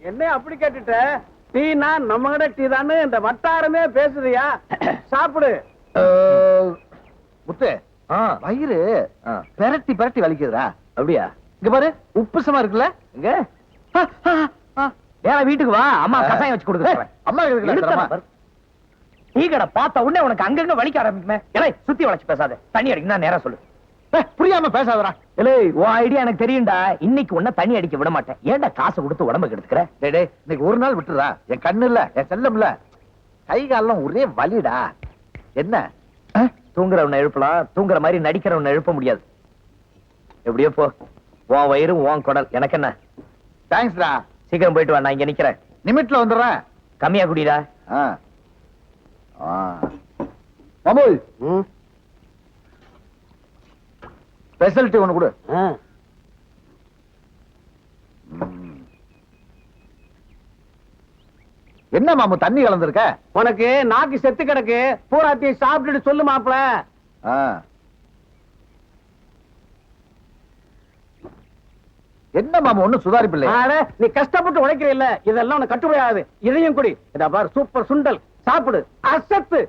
என்ன அப்படி கேட்டுட்ட? டீனா நம்ம கிட்ட டீ தானே இந்த வட்டாரமே பேசுறியா? சாப்பிடு. முத்து வயிறு பெரட்டி பெரட்டி வலிக்குதுடா. அப்படியா? இங்க பாரு உப்புசமா இருக்குல்ல? இங்க வேற வீட்டுக்கு வா அம்மா கசாயம் வச்சு கொடுக்குறேன் அம்மா இருக்குல்ல டீ கடை பார்த்த உடனே உனக்கு அங்கங்க வலிக்க ஆரம்பிக்குமே. இலை சுத்தி வளைச்சு பேசாத. தண்ணி அடிக்கணும் நேரா சொல்லு. புரியாம பேசாதடா. இலே உன் ஐடியா எனக்கு தெரியும்டா. இன்னைக்கு உன்ன தண்ணி அடிக்க விட மாட்டேன். ஏன்டா காசு கொடுத்து உடம்பு கெடுத்துக்கிற டேய் டேய் இன்னைக்கு ஒரு நாள் விட்டுறா. என் கண்ணு இல்ல என் செல்லம் இல்ல. கை கால்லாம் ஒரே வலிடா. என்ன? தூங்குறவனை எழுப்பலாம். தூங்குற மாதிரி நடிக்கிறவனை எழுப்ப முடியாது. எப்படியோ போ. உன் வயிறு உன் குடல். எனக்கு என்ன? தேங்க்ஸ்டா சீக்கிரம் போயிட்டு வா நான் இங்க நிக்கிறேன். நிமிட்ல வந்துடுறேன். கம்மியா குடிடா. ஆ. ஆ. மாமோய் ஸ்பெஷாலிட்டி ஒண்ணு கொடு. என்ன மாமு தண்ணி கலந்துருக்க? உனக்கு நாக்கு செத்து கிடக்கு. பூராத்தையும் சாப்பிட்டுட்டு சொல்லு மாப்பிள. என்ன மாமா ஒண்ணும் சுதாரிப்பு இல்லையா? அட, நீ கஷ்டப்பட்டு உழைக்கிற இல்ல இதெல்லாம் உனக்கு கட்டுப்படாது இதையும் குடி. இதா பாரு சூப்பர் சுண்டல். சாப்பிடு. அசத்து.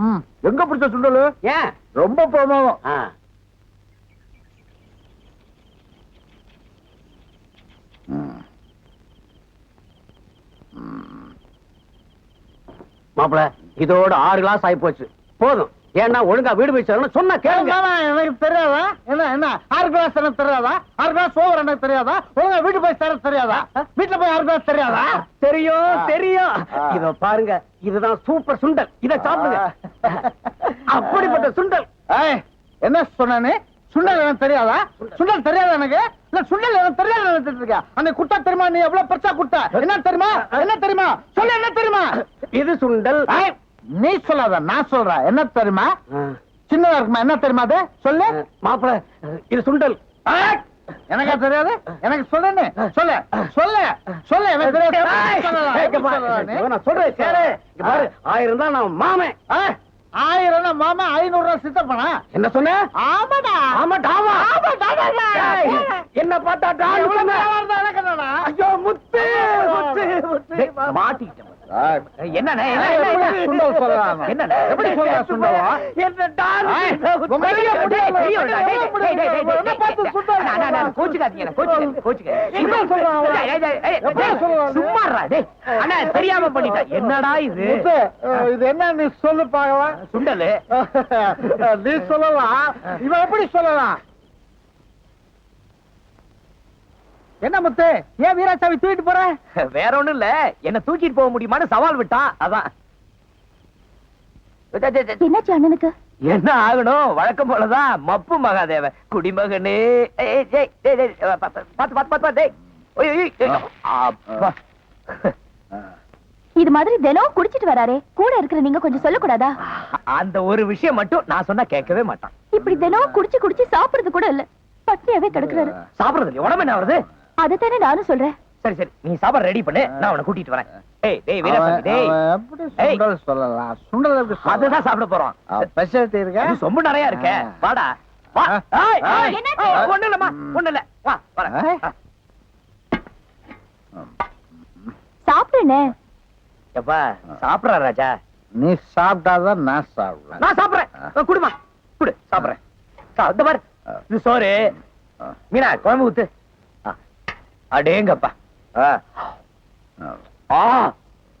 ம், எங்க பிடிச்ச சுண்டலு? ஏன் ரொம்ப பிரமாதம். மாப்பிள இதோட ஆறு கிளாஸ் ஆகி போச்சு போதும். ஏன்னா ஒழுங்கா வீடு போய் சேரணும் சொன்னா கேளுங்க. எனக்கு தெரியாதா? என்ன என்ன? ஆறு கிளாஸ் எனக்கு தெரியாதா? ஆறு கிளாஸ் ஓவர் எனக்கு தெரியாதா? ஒழுங்கா வீட்டு போய் சேர தெரியாதா? வீட்டுல போய் ஆறு கிளாஸ் தெரியாதா? தெரியும். தெரியும். இத பாருங்க இதுதான் சூப்பர் சுண்டல். இத சாப்பிடுங்க. அப்படிப்பட்ட சுண்டல். என்ன சொன்னானே? சுண்டல் எனக்கு தெரியாதா? சுண்டல். தெரியாதா எனக்கு? இல்ல சுண்டல் எனக்கு தெரியாத நினைச்சிட்டு இருக்கியா அன்னைக்கு குட்டா தெரியுமா? நீ எவ்வளவு பெருசா குட்ட என்ன தெரியுமா? என்ன தெரியுமா? சொல்ல என்ன தெரியுமா? இது சுண்டல். நீ சொல்லாத நான் சொல்றேன் என்ன தெரியுமா? சின்னதா இருக்குமா? என்ன தெரியுமா அது? சொல்லு. மாப்பிள இது சுண்டல். எனக்கா தெரியாது? எனக்கு சொல்லு சொல்லு. சொல்லு? நான் சொல்றேன் ஆயிரம் தான் நான் மாமன். ஆயிரம் மாமா ஐநூறு ரூபாய் சித்தப்பனா? என்ன சொன்ன? ஆமாடா. ஆமா டாமா. ஆமா. ஏய், என்ன பார்த்தா? ஐயோ முத்து முத்து மாட்டிக்கிட்டேன் தெரியாம பண்ணிட்டேன். என்னடா இது இது என்ன நீ சொல்லு பாக்கலாம் சுண்டலு நீ சொல்லலாம் இவன் எப்படி சொல்லலாம் என்ன முத்து? ஏன் வீராசாமி தூக்கிட்டு போற? வேற ஒண்ணும் இல்ல. என்ன தூக்கிட்டு போக முடியுமான்னு சவால் விட்டான் அதான். டேய், டேய், டேய். என்னாச்சு அண்ணனுக்கு? என்ன ஆகணும்? வழக்கம் போலதான். மப்பு மகாதேவ குடிமகனே. இது மாதிரி தினம் குடிச்சிட்டு வராரே. கூட இருக்கிற நீங்க கொஞ்சம் சொல்லக்கூடாதா? அந்த ஒரு விஷயம் மட்டும் நான் சொன்னா கேட்கவே மாட்டான். இப்படி தினம் குடிச்சு குடிச்சு சாப்பிடுறது கூட இல்ல. பட்னியாவே கிடக்குறாரு. சாப்பிடுறது? உடம்பு என்ன வருது அதைத்தானே நானும் சொல்றேன். சரி சரி. நீ சாப்பாடு ரெடி பண்ணு. நான் அவனை கூட்டிட்டு வரேன். ஏய் டேய் வீரசாமி டேய். எப்படி ஏய். சுண்டல் சொல்லலாம்? சுண்டல் எப்படி சொல்லலாம்? அதுதான் சாப்பிட போறோம். ஆ, ஸ்பெஷாலிட்டி இருக்கா? இது ரொம்ப நிறைய இருக்க. வாடா. வா. ஏய், என்னாச்சு? இல்லம்மா. இல்ல. சாப்பிடுனே. எப்பா சாப்பிடுறா ராஜா? நீ சாப்பிட்டாதான் நான் நான் சாப்பிடுறேன். குடுமா. குடு சாப்பிடுறேன். சா- இந்த பாரு. இது சோறு. மீனா குழம்பு ஊத்து. அடேங்கப்பா.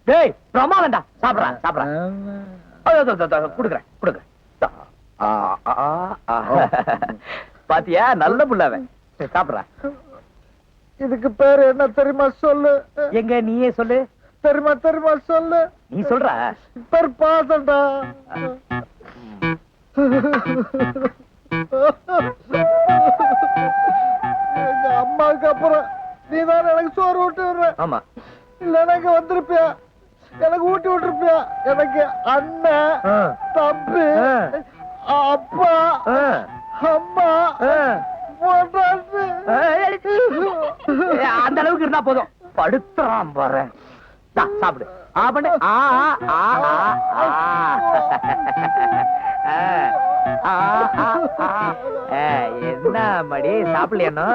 டேய் அதோ, அதோ, அதோ, குடுக்குறேன் குடுக்குறேன். பாத்தியா நல்ல புள்ளவன் சரி, சாப்பிடுறேன் இதுக்கு பேரு என்ன தெரியுமா சொல்லு? எங்க நீயே சொல்லு. தெரியுமா தெரியுமா சொல்லு? நீ சொல்ற. பேர் பாசண்டா. எங்க அம்மாவுக்கு அப்புறம் நீ தான் எனக்கு சோறு ஊட்டி விடுற? ஆமா. இல்லைன்னா இங்க வந்திருப்பியா? எனக்கு ஊட்டி விட்டுருப்பியா? எனக்கு அண்ணன். தம்பி. அப்பா. அம்மா அந்த அளவுக்கு இருந்தா போதும். படுத்துறான் பாரு. சாப்பிடு. ஆ பண்ணு. ஆ ஆ ஆ என்ன மடி? சாப்பிடலையானோ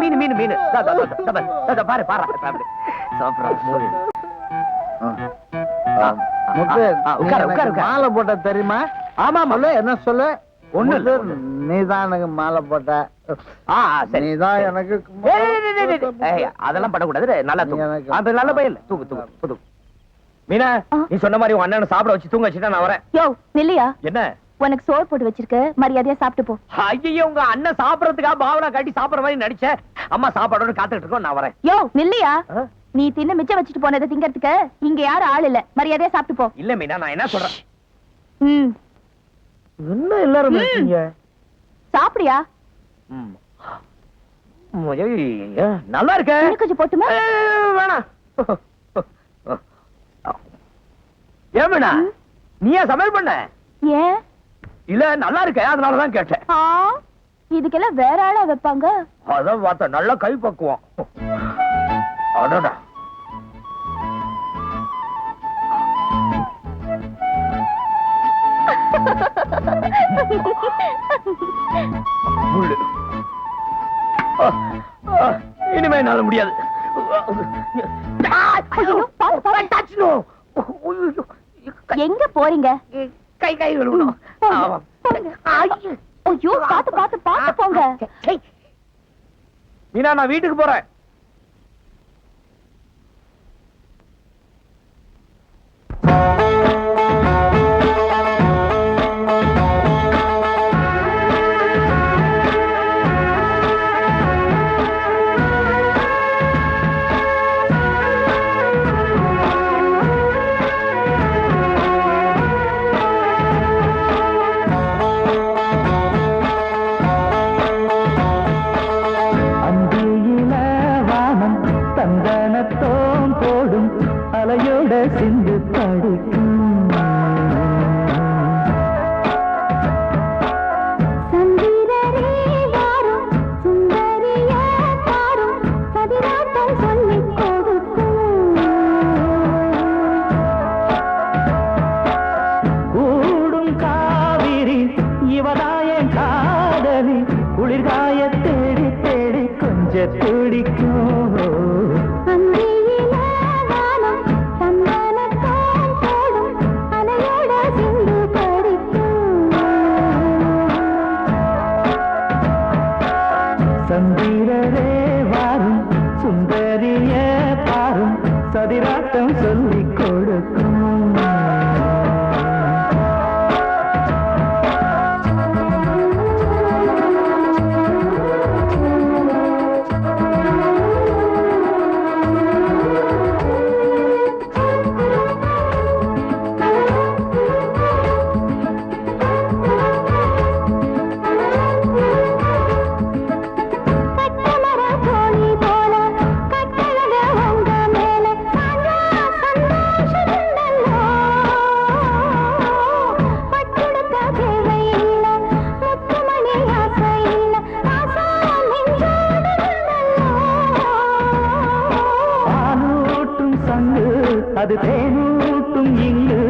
மீன் மீன் மீன் பாரு, பாரு. மாலை போட்ட தெரியுமா ஆமா என்ன சொல்லு. நீதான் எனக்கு மாலை போட்ட நீதான் அதெல்லாம் பண்ணக்கூடாது நல்லா தூங்கு அந்த நல்ல பையன் தூங்கு தூங்கு தூங்கு மீனா. நீ சொன்ன மாதிரி உன் அண்ணனை சாப்பிட வச்சு தூங்க வச்சுட்டா நான் வரேன் யோ நில்லையா என்ன உனக்கு சோறு போட்டு வச்சிருக்க மரியாதையா சாப்பிட்டு போ. ஐயோ உங்க அண்ணன் சாப்பிடறதுக்காக பாவனா கட்டி சாப்பிடுற மாதிரி நடிச்ச? அம்மா சாப்பாடோட காத்துட்டு இருக்கோம் நான் வரேன். யோ நில்லையா? நீ தின்னு மிச்சம் வச்சுட்டு போனதை திங்கறதுக்கு இங்க யாரும் ஆள் இல்ல. மரியாதையா சாப்பிட்டு போ. இல்ல மீனா நான் என்ன சொல்றேன்? ம். என்ன எல்லாரும். இருக்கீங்க? சாப்பிடியா? ம். நல்லா இருக்க. கொஞ்சம் போட்டுமா? வேணாம். ஏன் மீனா ம். நீ ஏன் சமையல் பண்ண? ஏன்? இல்ல நல்லா இருக்க அதனாலதான் கேட்டேன். ஆ இதுக்கெல்லாம் வேற ஆளா வைப்பாங்க? அதான் பார்த்தேன் நல்ல கை பக்குவம் அடடா. இனிமே என்னால முடியாது. எங்க போறீங்க? கை கை. போங்க. ஐயோ. பாத்து பாத்து பாத்து போங்க. மீனா நான் வீட்டுக்கு போறேன் துடிக்கும் அது தேனூட்டும் இங்கு.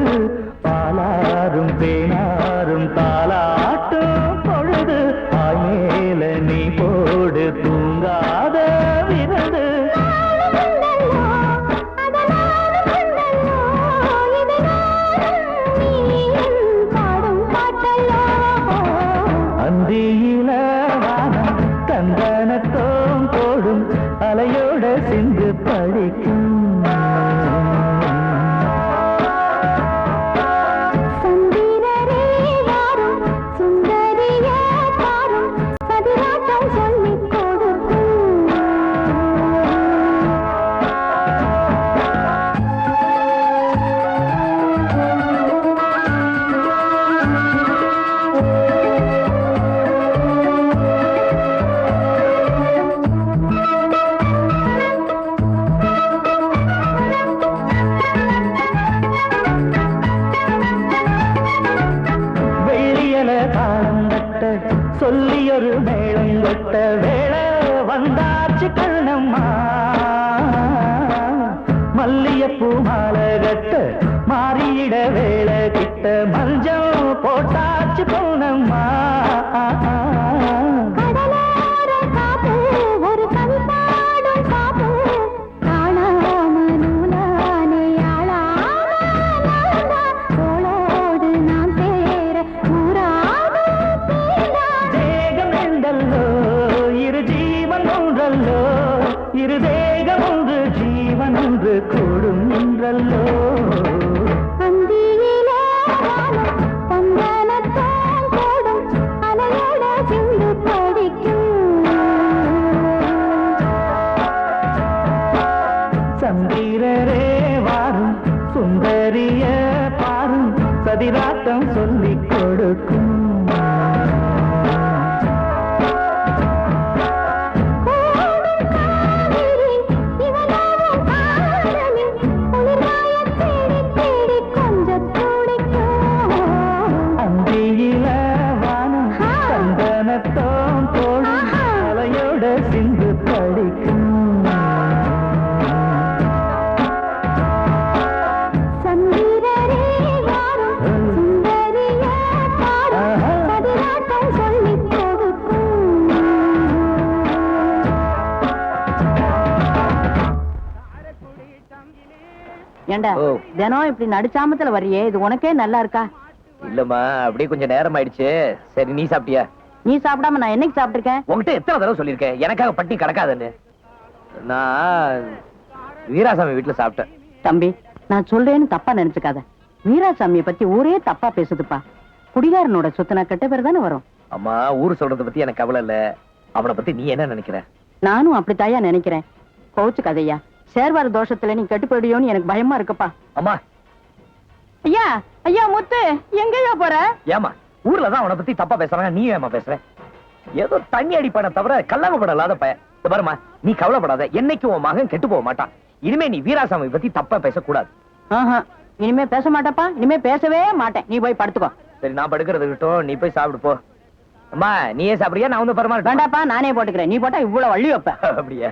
பாலாரும் தேனாரும் தாலா சொல்லியொரு மேளம் கொட்ட வேளை வந்தாச்சு கண்ணம்மா. மல்லியப்பூ மாலை கட்ட மாறியிட வேலை கிட்ட மஞ்சள் போட்டாச்சு பொன்னம்மா. சிறு தேகம் ஒன்று ஜீவன் ஒன்று கூடும் ஏண்டா. தினம் இப்படி நடுச்சாமத்துல வர்றியே இது உனக்கே நல்லா இருக்கா? இல்லம்மா அப்படியே கொஞ்சம் நேரம் ஆயிடுச்சு. சரி நீ சாப்பிட்டியா? நீ சாப்பிடாம நான் என்னைக்கு சாப்பிட்டிருக்கேன்? உன்கிட்ட எத்தனை தடவை சொல்லியிருக்கேன்? எனக்காக பட்டி கிடக்காதுன்னு நான் வீராசாமி வீட்டுல சாப்பிட்டேன். தம்பி நான் சொல்றேன்னு தப்பா நினைச்சுக்காத. வீராசாமியை பத்தி ஊரே தப்பா பேசுதுப்பா. குடிகாரனோட சொத்துனா கெட்ட பேர் தானே வரும். அம்மா ஊர் சொல்றத பத்தி எனக்கு கவலை இல்ல. அவனை பத்தி நீ என்ன நினைக்கிற? நானும் அப்படித்தாயா நினைக்கிறேன். கோச்சு கதையா சேர்வார தோஷத்துல நீ கெட்டு போயிடுயோன்னு எனக்கு பயமா இருக்குப்பா. அம்மா. ஐயா ஐயா முத்து எங்கய்யா போற? ஏமா ஊர்ல தான் அவனை பத்தி தப்பா பேசுறாங்க நீ ஏமா பேசுற? ஏதோ தண்ணி அடிப்பான தவிர கல்லாமப்பட இல்லாத பையன் நீ கவலைப்படாத என்னைக்கு உன் மகன் கெட்டு போக மாட்டான். இனிமே நீ வீராசாமி பத்தி தப்பா பேசக்கூடாது. ஆஹா. இனிமே பேச மாட்டப்பா இனிமே பேசவே மாட்டேன். நீ போய் படுத்துக்கோ. சரி நான் படுக்கிறது இருக்கட்டும் நீ போய் சாப்பிடு போ. அம்மா நீயே சாப்பிடுறியா? நான் வந்து பரமாட்டேன் வேண்டாப்பா நானே போட்டுக்கிறேன். நீ போட்டா இவ்வளவு வள்ளி வைப்ப. அப்படியா?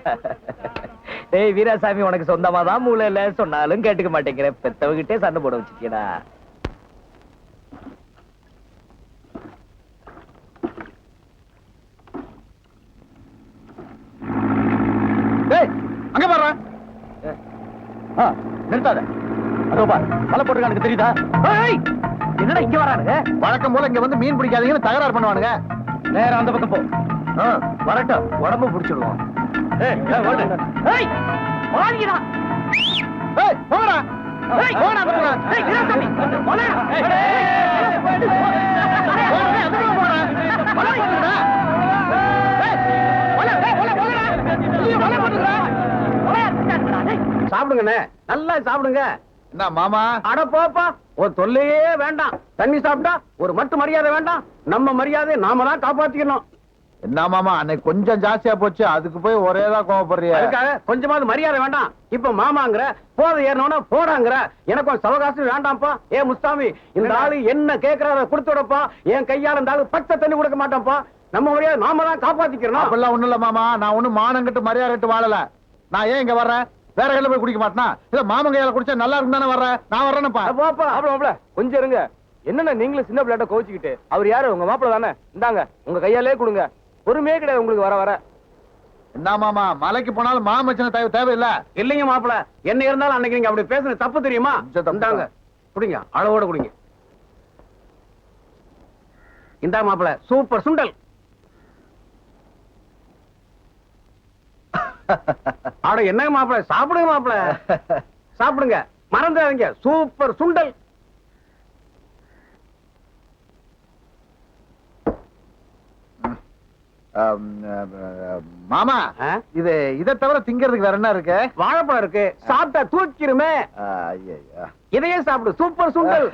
ஏய் வீராசாமி உனக்கு சொந்தமா தான் மூளை இல்ல. சொன்னாலும் கேட்டுக்க மாட்டேங்கிற. பெத்தவகிட்டே சண்டை போட வச்சிருக்கீடா டேய் அங்க பாரு நிறுத்தாத. அதோ பார். வலை போட்டுருக்கானுக்கு தெரியுதா? ஏய், என்னடா இங்க வரானுங்க வழக்கம் போல இங்க வந்து மீன் பிடிக்காதீங்கன்னு தகராறு பண்ணுவானுங்க நேரா அந்த பக்கம் போ வரட்டும் உடம்பு பிடிச்சிடுவோம். சாப்பிடுங்கண்ணே நல்லா சாப்பிடுங்க என்ன மாமா? அட போப்பா. ஒரு தொல்லையே வேண்டாம். தண்ணி சாப்பிட்டா ஒரு மட்டு மரியாதை வேண்டாம். நம்ம மரியாதை நாம தான் காப்பாத்திக்கணும். என்ன மாமா? அன்னைக்கு கொஞ்சம் ஜாஸ்தியா போச்சு. அதுக்கு போய் ஒரேதான் கோவப்படுறிய. அதுக்காக கொஞ்சமாவது மரியாதை வேண்டாம். இப்ப மாமாங்கிற போத ஏறனவன போடாங்கிற. எனக்கு ஒரு சவகாசம் வேண்டாம்ப்பா. ஏ முஸ்தாமி இந்த ஆளு என்ன கேக்குறார கொடுத்து விடப்பா. என் கையால இந்த ஆளு பச்சை தண்ணி கொடுக்க மாட்டான்ப்பா. நம்ம மரியாதை நாம தான் காப்பாத்திக்கிறோம் அப்பெல்லாம் ஒண்ணும் இல்ல மாமா. நான் ஒண்ணும் மானம் கட்டு மரியாதை வாழல. நான் ஏன் இங்க வர்றேன்? வேற கையில போய் குடிக்க மாட்டேனா? இல்ல மாமன் கையால குடிச்சா நல்லா இருக்கும் தானே வர்றேன் நான் வர்றேன்ப்பா. போப்பா அப்பல கொஞ்சம் இருங்க. என்னண்ணா நீங்களும் சின்ன பிள்ளைட்ட கோச்சிக்கிட்டு அவர் யாரு? உங்க மாப்பிள்ள தானே? இந்தாங்க உங்க கையாலே கொடுங்க. பொறுமையே கிடையாது உங்களுக்கு வர வர. என்ன மாமா மலைக்கு போனாலும் மாமச்சன தேவை தேவையில்ல? இல்லைங்க மாப்பிள. என்ன இருந்தாலும் அன்னைக்கு நீங்க அப்படி பேசுன தப்பு தெரியுமா? தான். குடிங்க அளவோட குடிங்க. இந்தா மாப்பிள சூப்பர் சுண்டல். அட என்னங்க மாப்பிள? சாப்பிடுங்க மாப்பிள. சாப்பிடுங்க. மறந்துடாதீங்க. சூப்பர் சுண்டல். மாமா? இது இதை தவிர திங்கிறதுக்கு வேற என்ன இருக்கு? வாழைப்பழம் இருக்கு. சாப்பிட்டா தூக்கிருமே. இதையே சாப்பிடு. சூப்பர் சுண்டல்.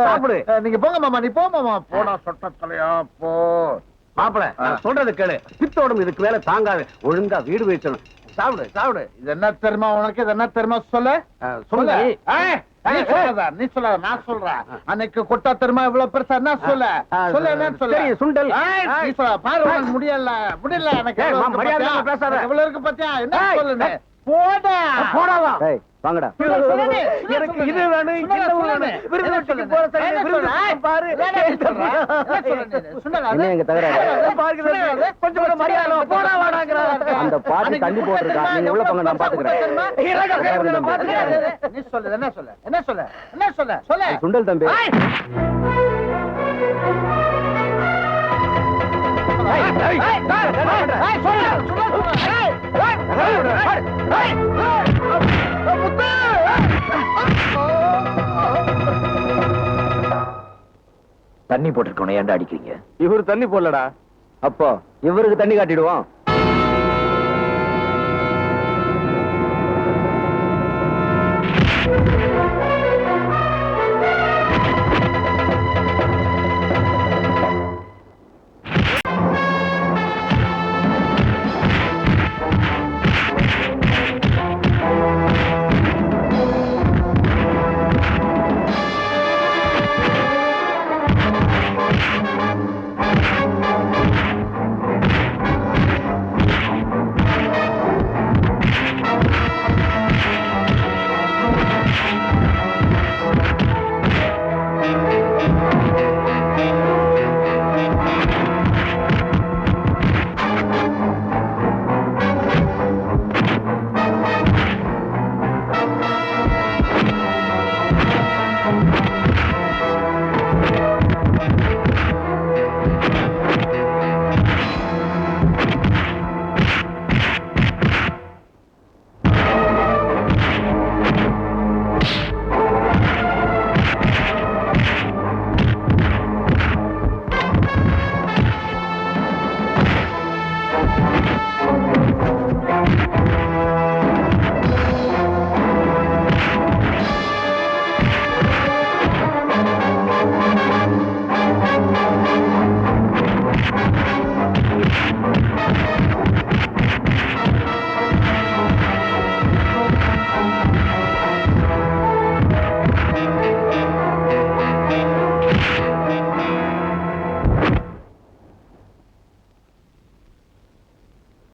சாப்பிடு. நீங்க போங்க மாமா. நீ போ மாமா. போடா சொட்ட தலையா போ. மாப்பிள சொல்றது கேளு. பித்தோடும் இதுக்கு மேல தாங்காது. ஒழுங்கா வீடு வைக்கணும். சாப்பிடு சாப்பிடு இது என்ன தெரியுமா உனக்கு? இது என்ன தெரியுமா சொல்லு? சொல்லு. நீ சொல்லாத, நான் சொல்றேன். அன்னைக்கு கொட்டா தெரியுமா இவ்வளவு பெருசா? என்ன சொல்ல? சொல்லு என்னன்னு சொல்லு. சுண்டல். நீ சொல்ல. பாரு முடியல. முடியல எனக்கு மா, இருக்கு பாத்தியா? என்ன சொல்லுன்னு போடா போடாவா டேய், வாங்கடா எனக்கு இது வேணும் இந்த வேணும் விருதுக்கு போற சைடு விருது பாரு என்ன எங்க தகராறு பாருங்க கொஞ்சம் கூட மரியாதை போடா வாடாங்கறா அந்த பாட்டி தண்ணி போட்டிருக்கா நீங்க உள்ள போங்க நான் பாத்துக்கிறேன் இறங்க கேக்குது நான் பாத்துக்கிறேன் நீ சொல்லு என்ன சொல்ல என்ன சொல்ல என்ன சொல்ல சொல்ல சுண்டல் தம்பி தண்ணி போட்டிருக்கணும் ஏன்டா அடிக்கிறீங்க? இவரு தண்ணி போடலடா. அப்போ இவருக்கு தண்ணி காட்டிடுவோம்.